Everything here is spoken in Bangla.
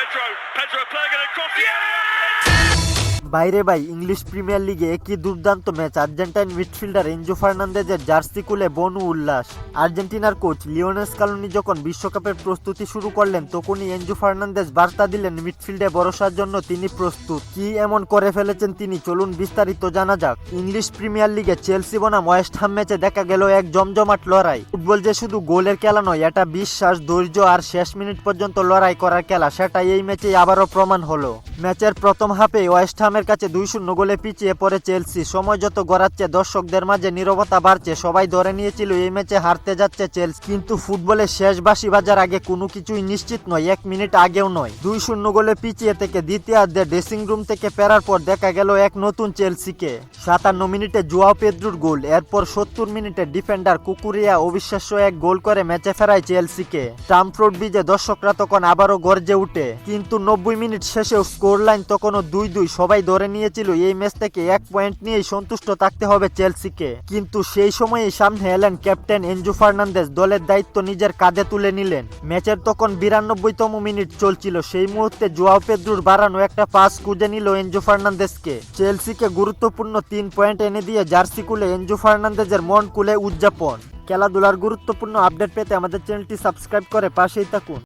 Pedro. Pedro playing it across the area. বাইরে বাই ইংলিশ প্রিমিয়ার লিগে একই দুর্দান্ত ম্যাচ। আর্জেন্টাইন মিডফিল্ডার এনজো ফার্নান্দেজের জার্সি কুলে বনু উল্লাস। আর্জেন্টিনার কোচ লিওনেস কালুনি যখন বিশ্বকাপের প্রস্তুতি শুরু করলেন, তখনই এনজো ফার্নান্দেজ বার্তা দিলেন, মিডফিল্ডে ভরসার জন্য তিনি প্রস্তুত। কি এমন করে ফেলেছেন তিনি, চলুন বিস্তারিত জানা যাক। ইংলিশ প্রিমিয়ার লিগে চেলসি বনাম ওয়েস্ট হাম ম্যাচে দেখা গেল এক জমজমাট লড়াই। ফুটবল যে শুধু গোলের খেলা নয়, এটা বিশ্বাস, ধৈর্য আর শেষ মিনিট পর্যন্ত লড়াই করার খেলা সেটা এই ম্যাচে আবারও প্রমাণ হলো। ম্যাচের প্রথম হাফে ওয়েস্ট হামের কাছে দুই শূন্য গোলে পিছিয়ে পড়ে চেলসি। সময় যত গড়াচ্ছে, দর্শকদের মাঝে নীরবতা বাড়ছে। সবাই ধরে নিয়েছিল, এই ম্যাচে হারতে যাচ্ছে চেলসি। কিন্তু ফুটবলের শেষ বাসি বাজার আগে কোনো কিছুই নিশ্চিত নয়, এক মিনিট আগেও নয়। দুই শূন্য গোলে পিছিয়ে থেকে দ্বিতীয়ার্ধে ড্রেসিং রুম থেকে ফেরার পর দেখা গেল এক নতুন চেলসিকে। সাতান্ন মিনিটে জুয়াও পেদ্রুর গোল, এরপর সত্তর মিনিটে ডিফেন্ডার কুকুরিয়া অবিশ্বাস্য এক গোল করে ম্যাচে ফেরায় চেলসিকে। ট্রাম্পরোড বিজে দর্শকরা তখন আবারও গর্জে উঠে, কিন্তু নব্বই মিনিট শেষেও স্কোর লাইন তখনও দুই দুই, সবাই ধরে নিয়েছিল, এই ম্যাচ থেকে এক পয়েন্ট নিয়েই সন্তুষ্ট থাকতে হবে চেলসিকে। কিন্তু সেই সময়েই সামনে এলেন ক্যাপ্টেন এনজু ফার্নান্দেজ, দলের দায়িত্ব নিজের কাঁধে তুলে নিলেন। ম্যাচের তখন বিরানব্বইতম মিনিট চলছিল, সেই মুহূর্তে জোয়াও পেদ্রুর বাড়ানো একটা পাস খুঁজে নিল এনজু ফার্নান্দেজকে। চেলসিকে গুরুত্বপূর্ণ তিন পয়েন্ট এনে দিয়ে জার্সি কুলে এনজু ফার্নান্দেজের মন কুলে উদযাপন। খেলাধুলার গুরুত্বপূর্ণ আপডেট পেতে আমাদের চ্যানেলটি সাবস্ক্রাইব করে পাশেই থাকুন।